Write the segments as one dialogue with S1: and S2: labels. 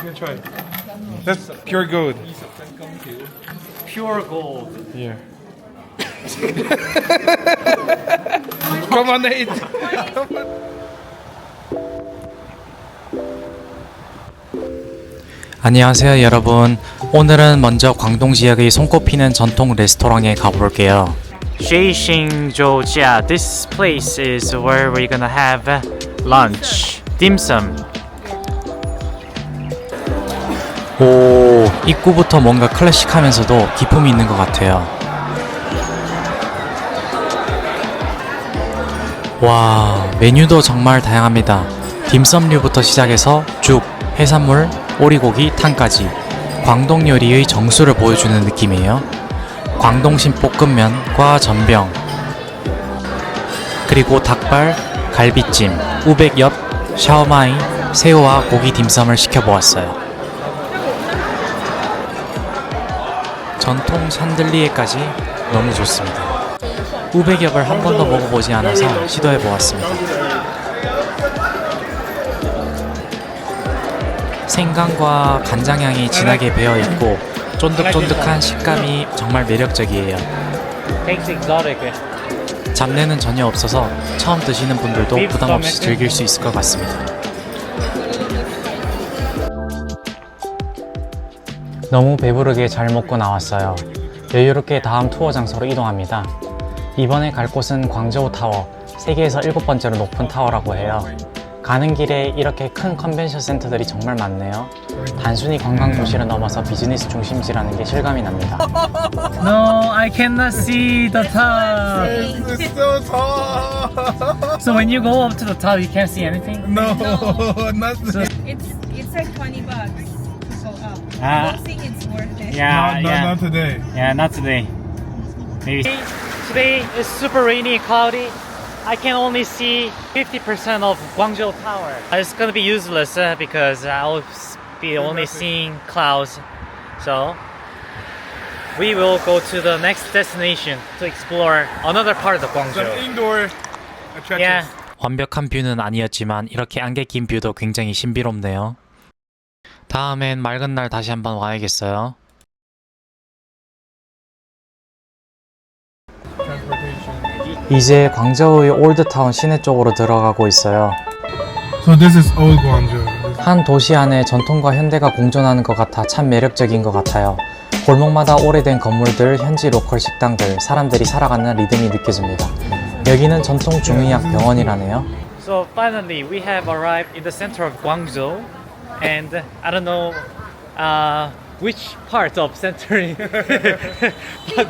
S1: You can try. That's pure gold.
S2: Pure gold.
S1: Yeah. Come on, Nate.
S3: 안녕하세요 여러분 오늘은 먼저 광동 지역의 손꼽히는 전통 레스토랑에 가볼게요
S2: Jia. This place is where we're gonna have lunch. Dim sum.
S3: 오. 입구부터 뭔가 클래식하면서도 기품이 있는 것 같아요. 와 메뉴도 정말 다양합니다. 딤섬류부터 시작해서 죽, 해산물, 오리고기, 탕까지 광동 요리의 정수를 보여주는 느낌이에요. 광동신 볶음면과 전병 그리고 닭발, 갈비찜, 우백엽, 샤오마이, 새우와 고기 딤섬을 시켜보았어요 전통 샨들리에까지 너무 좋습니다. 우백엽을 한 번도 먹어보지 않아서 시도해 보았습니다. 생강과 간장향이 진하게 배어 있고 쫀득쫀득한 식감이 정말 매력적이에요. 잡내는 전혀 없어서 처음 드시는 분들도 부담 없이 즐길 수 있을 것 같습니다. 너무 배부르게 잘 먹고 나왔어요. 여유롭게 다음 투어 장소로 이동합니다. 이번에 갈 곳은 광저우 타워, 세계에서 일곱 번째로 높은 타워라고 해요. 가는 길에 이렇게 큰 컨벤션 센터들이 정말 많네요. 단순히 관광 도시를 넘어서 비즈니스 중심지라는 게 실감이 납니다.
S2: No, I cannot see the top.
S1: It's so tall.
S2: So when you go up to the top, you can't see anything.
S1: No, not
S4: It's it's like twenty bucks. I don't think it's worth it.
S2: Yeah,
S1: no,
S2: yeah.
S1: not today.
S2: Yeah, not today. Maybe. Today is super rainy, cloudy. I can only see 50% of Guangzhou Tower. It's gonna be useless uh, because I'll s- be only seeing clouds. So we will go to the next destination to explore another part of
S1: Some
S2: Guangzhou.
S1: indoor attractions.
S2: Yeah.
S3: 완벽한 뷰는 아니었지만 이렇게 안개 낀 뷰도 굉장히 신비롭네요. 다음엔 맑은 날 다시 한번 와야겠어요. 이제 광저우의 올드타운 시내 쪽으로 들어가고 있어요.
S1: So this is old Guangzhou.
S3: 한 도시 안에 전통과 현대가 공존하는 것 같아 참 매력적인 것 같아요. 골목마다 오래된 건물들, 현지 로컬 식당들, 사람들이 살아가는 리듬이 느껴집니다. 여기는 전통 중의학 병원이라네요.
S2: So finally, we have arrived in the center of Guangzhou, and I don't know uh, which part of center, but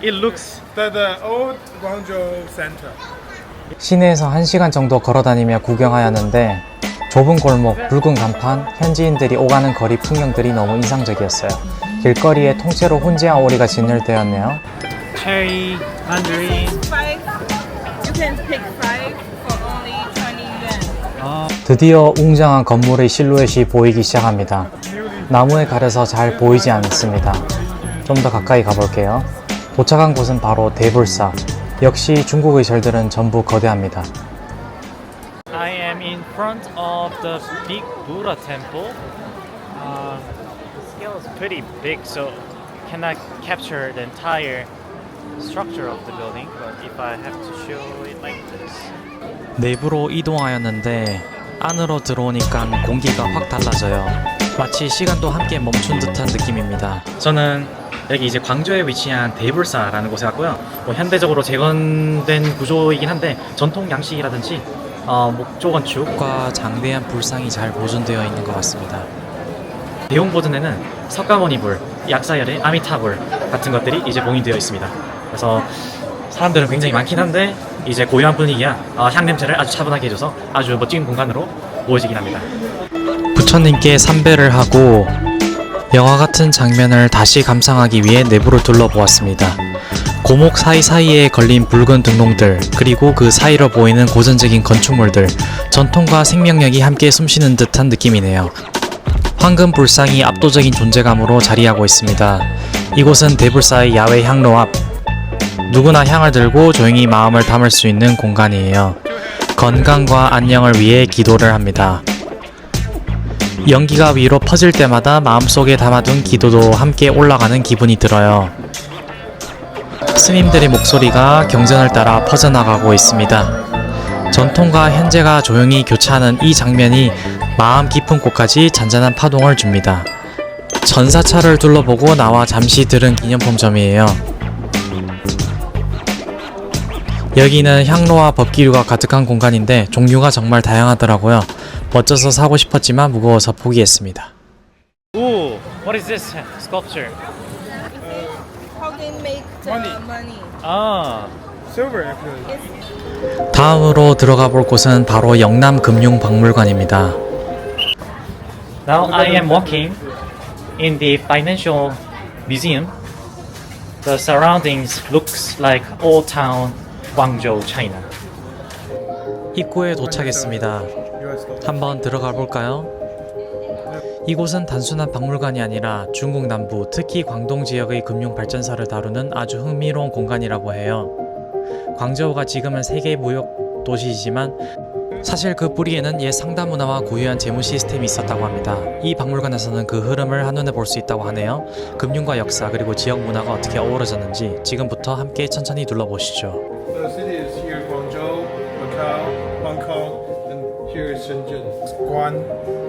S2: it looks
S1: The, the old Guangzhou center.
S3: 시내에서 1시간 정도 걸어 다니며 구경하였는데 좁은 골목, 붉은 간판, 현지인들이 오가는 거리 풍경들이 너무 인상적이었어요. 길거리에 통째로 혼지와 오리가 진열되었네요.
S2: cherry, mandarin.
S4: Five. You can pick five
S3: 드디어 웅장한 건물의 실루엣이 보이기 시작합니다. 나무에 가려서 잘 보이지 않습니다. 좀 더 가까이 가볼게요. 도착한 곳은 바로 대불사. 역시 중국의 절들은 전부 거대합니다.
S2: I am in front of the big Buddha temple. Uh, the scale is pretty big, so cannot capture the entire structure of the building. But if I have to show it like this.
S3: 내부로 이동하였는데 안으로 들어오니까 공기가 확 달라져요. 마치 시간도 함께 멈춘 듯한 느낌입니다. 저는 여기 이제 광저우에 위치한 대불사라는 곳에 왔고요. 뭐 현대적으로 재건된 구조이긴 한데 전통 양식이라든지 어, 목조 건축과 장대한 불상이 잘 보존되어 있는 것 같습니다. 대용 버전에는 석가모니불, 약사열의 아미타불 같은 것들이 이제 봉인되어 있습니다. 그래서 사람들은 굉장히 많긴 한데 이제 고요한 분위기야 어, 향 냄새를 아주 차분하게 해줘서 아주 멋진 공간으로 모여지긴 합니다. 부처님께 삼배를 하고 영화 같은 장면을 다시 감상하기 위해 내부를 둘러보았습니다. 고목 사이사이에 걸린 붉은 등롱들, 그리고 그 사이로 보이는 고전적인 건축물들, 전통과 생명력이 함께 숨쉬는 듯한 느낌이네요. 황금 불상이 압도적인 존재감으로 자리하고 있습니다. 이곳은 대불사의 야외 향로 앞. 누구나 향을 들고 조용히 마음을 담을 수 있는 공간이에요. 건강과 안녕을 위해 기도를 합니다. 연기가 위로 퍼질 때마다 마음속에 담아둔 기도도 함께 올라가는 기분이 들어요. 스님들의 목소리가 경전을 따라 퍼져나가고 있습니다. 전통과 현재가 조용히 교차하는 이 장면이 마음 깊은 곳까지 잔잔한 파동을 줍니다. 전사차를 둘러보고 나와 잠시 들은 기념품점이에요. 여기는 향로와 법기류가 가득한 공간인데 종류가 정말 다양하더라고요. 멋져서 사고 싶었지만 무거워서 포기했습니다.
S2: Ooh, what is this sculpture?
S4: How they make the
S1: Money.
S4: money.
S2: Ah,
S1: Silver, actually.
S4: It's
S3: 다음으로 들어가 볼 곳은 바로 영남금융박물관입니다.
S2: now I am walking in the financial museum. The surroundings looks like old town Guangzhou, China.
S3: 입구에 도착했습니다. 한번 들어가 볼까요? 이곳은 단순한 박물관이 아니라 중국 남부, 특히 광동 지역의 금융 발전사를 다루는 아주 흥미로운 공간이라고 해요. 광저우가 지금은 세계 무역 도시이지만 사실 그 뿌리에는 옛 상담 문화와 고유한 재무 시스템이 있었다고 합니다. 이 박물관에서는 그 흐름을 한눈에 볼 수 있다고 하네요. 금융과 역사 그리고 지역 문화가 어떻게 어우러졌는지 지금부터 함께 천천히 둘러보시죠.
S1: The city is here Guangzhou, Macau, Hong Kong, and here is Shenzhen. Guan,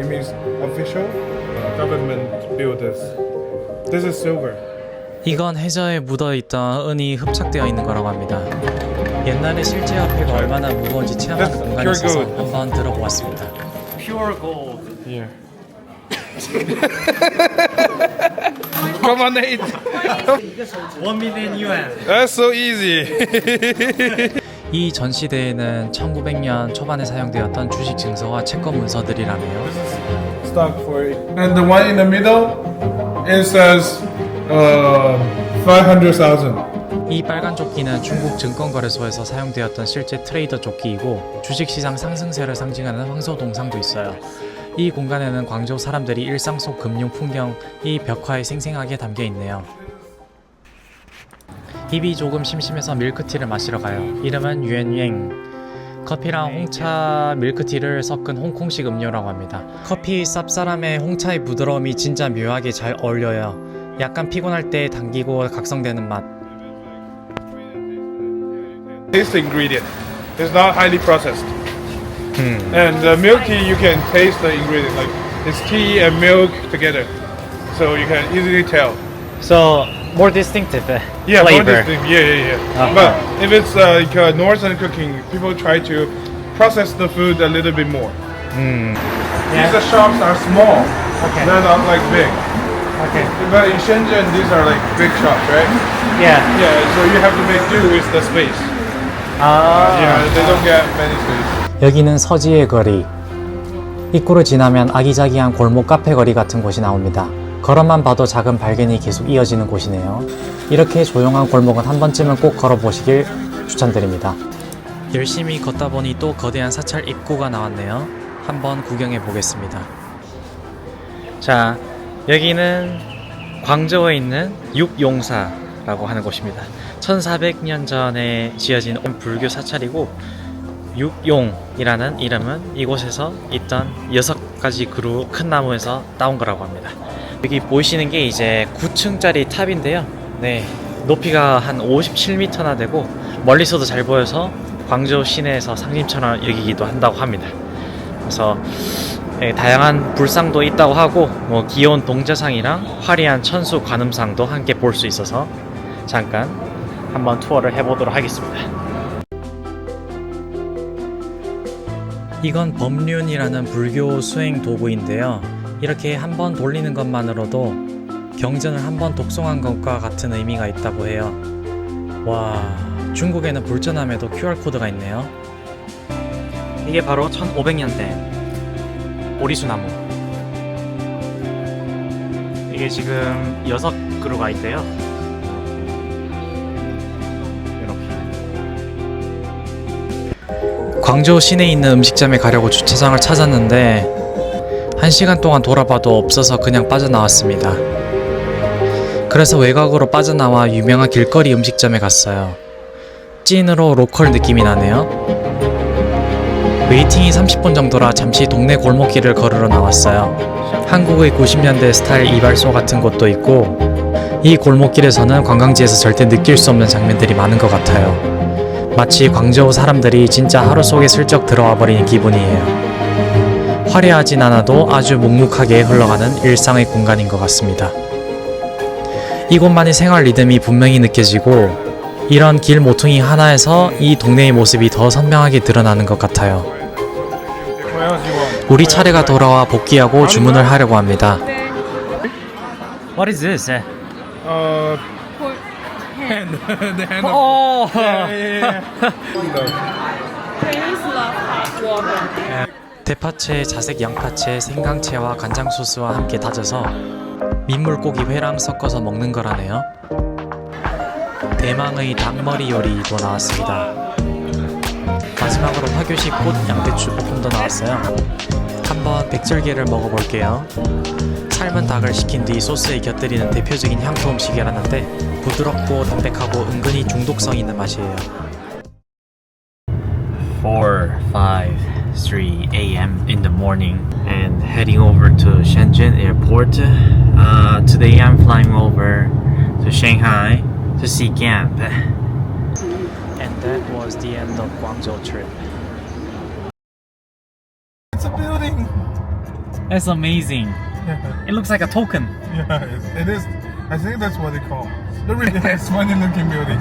S1: it means official. Government built this. This is silver.
S3: 이건 해저에 묻어 있던 은이 흡착되어 있는 거라고 합니다. 옛날에 실제 화폐가 얼마나 무거운지
S1: That's
S3: 공간이 있어서
S1: pure gold.
S3: 한번 들어보았습니다.
S2: Pure gold.
S1: Yeah. Come on, Nate.
S2: One million yuan.
S1: That's so easy.
S3: 이 전시대에는 1900년 초반에 사용되었던 주식 증서와 채권 문서들이라네요.
S1: Stock for it. And the one in the middle, it says uh, 500,000.
S3: 이 빨간 조끼는 중국 증권거래소에서 사용되었던 실제 트레이더 조끼이고 주식시장 상승세를 상징하는 황소 동상도 있어요. 이 공간에는 광저우 사람들이 일상 속 금융 풍경이 벽화에 생생하게 담겨 있네요. 입이 조금 심심해서 밀크티를 마시러 가요. 이름은 유엔유행. 커피랑 홍차 밀크티를 섞은 홍콩식 음료라고 합니다. 커피 쌉싸람에 홍차의 부드러움이 진짜 묘하게 잘 어울려요. 약간 피곤할 때 당기고 각성되는 맛.
S1: The ingredient. It's not highly processed. And the milk tea, you can taste the ingredient. Like it's tea and milk together, so you can easily tell.
S2: So more distinctive uh,
S1: Yeah, more
S2: flavor.
S1: Yeah, yeah, yeah.
S2: Uh-huh.
S1: But if it's uh, like uh, northern cooking, people try to process the food a little bit more. These uh, shops are small.
S2: Okay.
S1: They're not like big.
S2: Okay.
S1: But in Shenzhen, these are like big shops, right?
S2: Yeah.
S1: Yeah. So you have to make do with the space.
S2: Ah.
S1: Yeah, they don't get many space.
S3: 여기는 서지의 거리. 입구를 지나면 아기자기한 골목 카페 거리 같은 곳이 나옵니다. 걸어만 봐도 작은 발견이 계속 이어지는 곳이네요. 이렇게 조용한 골목은 한 번쯤은 꼭 걸어보시길 추천드립니다. 열심히 걷다 보니 또 거대한 사찰 입구가 나왔네요. 한번 구경해 보겠습니다.
S2: 자, 여기는 광저우에 있는 육용사라고 하는 곳입니다. 1400년 전에 지어진 불교 사찰이고 육용이라는 이름은 이곳에서 있던 여섯 가지 그루 큰 나무에서 따온 거라고 합니다. 여기 보이시는 게 이제 9층짜리 탑인데요. 네, 높이가 한 57m나 되고 멀리서도 잘 보여서 광저우 시내에서 상징처럼 여기기도 한다고 합니다. 그래서 예, 다양한 불상도 있다고 하고 뭐 귀여운 동자상이랑 화려한 천수 관음상도 함께 볼 수 있어서 잠깐 한번 투어를 해보도록 하겠습니다.
S3: 이건 법륜이라는 불교 수행 도구인데요. 이렇게 한 번 돌리는 것만으로도 경전을 한 번 독송한 것과 같은 의미가 있다고 해요. 와, 중국에는 불전함에도 QR코드가 있네요.
S2: 이게 바로 1500년대 오리수나무. 이게 지금 여섯 그루가 있대요.
S3: 광저우 시내에 있는 음식점에 가려고 주차장을 찾았는데 한 시간 동안 돌아봐도 없어서 그냥 빠져나왔습니다. 그래서 외곽으로 빠져나와 유명한 길거리 음식점에 갔어요. 찐으로 로컬 느낌이 나네요. 웨이팅이 30분 정도라 잠시 동네 골목길을 걸으러 나왔어요. 한국의 90년대 스타일 이발소 같은 곳도 있고 이 골목길에서는 관광지에서 절대 느낄 수 없는 장면들이 많은 것 같아요. 마치 광저우 사람들이 진짜 하루 속에 슬쩍 들어와 버리는 기분이에요. 화려하진 않아도 아주 묵묵하게 흘러가는 일상의 공간인 것 같습니다. 이곳만의 생활 리듬이 분명히 느껴지고 이런 길 모퉁이 하나에서 이 동네의 모습이 더 선명하게 드러나는 것 같아요. 우리 차례가 돌아와 복귀하고 주문을 하려고 합니다.
S2: What is this?
S4: Hand.
S1: the hand of yeah, yeah, yeah.
S4: Chinese love hot water.
S3: 대파채, 자색 양파채, 생강채와 간장 소스와 함께 다져서 민물고기 회랑 섞어서 먹는 거라네요. 대망의 닭머리 요리도 나왔습니다. 마지막으로 화교식 꽃 양배추 볶음도 나왔어요. 한번 백절개를 먹어볼게요. 삶은 닭을 식힌 뒤 소스에 곁들이는 대표적인 향토 음식이라는데 부드럽고 담백하고 은근히 중독성 있는 맛이에요.
S2: 4, 5, 3 a.m. in the morning and heading over to Shenzhen airport. Uh, today I'm flying over to Shanghai to see camp.
S3: And that was the end of Guangzhou trip.
S1: It's a building.
S2: That's amazing. It looks like a token.
S1: Yeah, it, is. I think that's what they call. Really nice, funny looking building.